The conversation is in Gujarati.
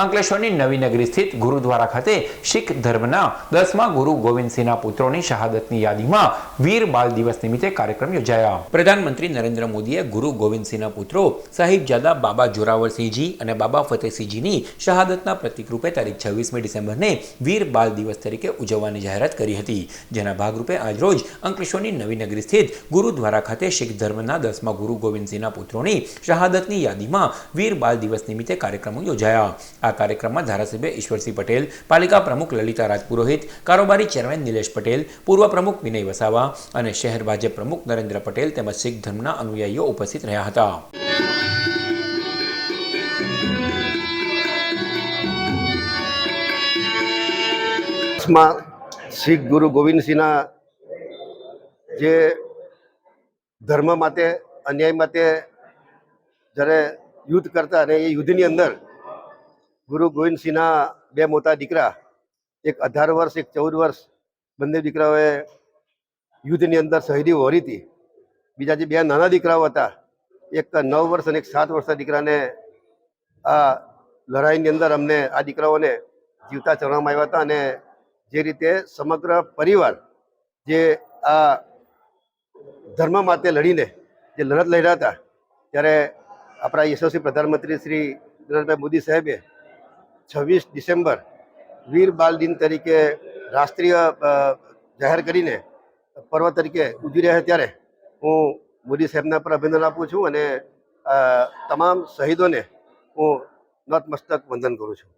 અંકલેશ્વરની નવી નગરી સ્થિત ગુરુદ્વારા ખાતે શીખ ધર્મના દસમા ગુરુ ગોવિંદસિંહના પુત્રોની શહાદતની યાદીમાં વીર બાલ દિવસ નિમિત્તે કાર્યક્રમ યોજાયા. પ્રધાનમંત્રી નરેન્દ્ર મોદીએ ગુરુ ગોવિંદસિંહના પુત્રો સાહિબજાદા બાબા જોરાવરસિંહજી અને બાબા ફતેહસિંહજીની શહાદતના પ્રતિકરૂપે તારીખ છવ્વીસમી ડિસેમ્બરને વીર બાલ દિવસ તરીકે ઉજવવાની જાહેરાત કરી હતી. જેના ભાગરૂપે આજરોજ અંકલેશ્વરની નવી નગરી સ્થિત ગુરુદ્વારા ખાતે શીખ ધર્મના દસમા ગુરુ ગોવિંદસિંહના પુત્રોની શહાદતની યાદીમાં વીર બાલ દિવસ નિમિત્તે કાર્યક્રમો યોજાયા. આ કાર્યક્રમમાં ધારાસભ્ય ઈશ્વરસિંહ પટેલ, પાલિકા પ્રમુખ લલિતા રાજપુરોહિત, કારોબારી ચેરમેન નિલેશ પટેલ, પૂર્વ પ્રમુખ વિનય વસાવા અને શહેર ભાજપ પ્રમુખ નરેન્દ્ર પટેલ તેમજ શીખ ધર્મના અનુયાયીઓ ઉપસ્થિત રહ્યા હતા. માં શીખ ગુરુ ગોવિંદસિંહના જે ધર્મ માટે, અન્યાય માટે જ્યારે યુદ્ધ કરતા અને એ યુદ્ધની અંદર ગુરુ ગોવિંદસિંહના બે મોટા દીકરા, એક અઢાર વર્ષ, એક ચૌદ વર્ષ, બંને દીકરાઓએ યુદ્ધની અંદર શહીદી વહોરી હતી. બીજા જે બે નાના દીકરાઓ હતા, એક નવ વર્ષ અને એક સાત વર્ષના દીકરાને આ લડાઈની અંદર અમને આ દીકરાઓને જીવતા ચરણમાં આવ્યા હતા અને જે રીતે સમગ્ર પરિવાર જે આ ધર્મ માટે લડીને જે લડત લડ્યા હતા, ત્યારે આપણા યશસ્વી પ્રધાનમંત્રી શ્રી નરેન્દ્રભાઈ મોદી સાહેબે છવ્વીસ ડિસેમ્બર વીર બાલ દિન તરીકે રાષ્ટ્રીય જાહેર કરીને પર્વ તરીકે ઉજવી રહ્યા ત્યારે હું મોદી સાહેબના પર અભિનંદન આપું છું અને તમામ શહીદોને હું નતમસ્તક વંદન કરું છું.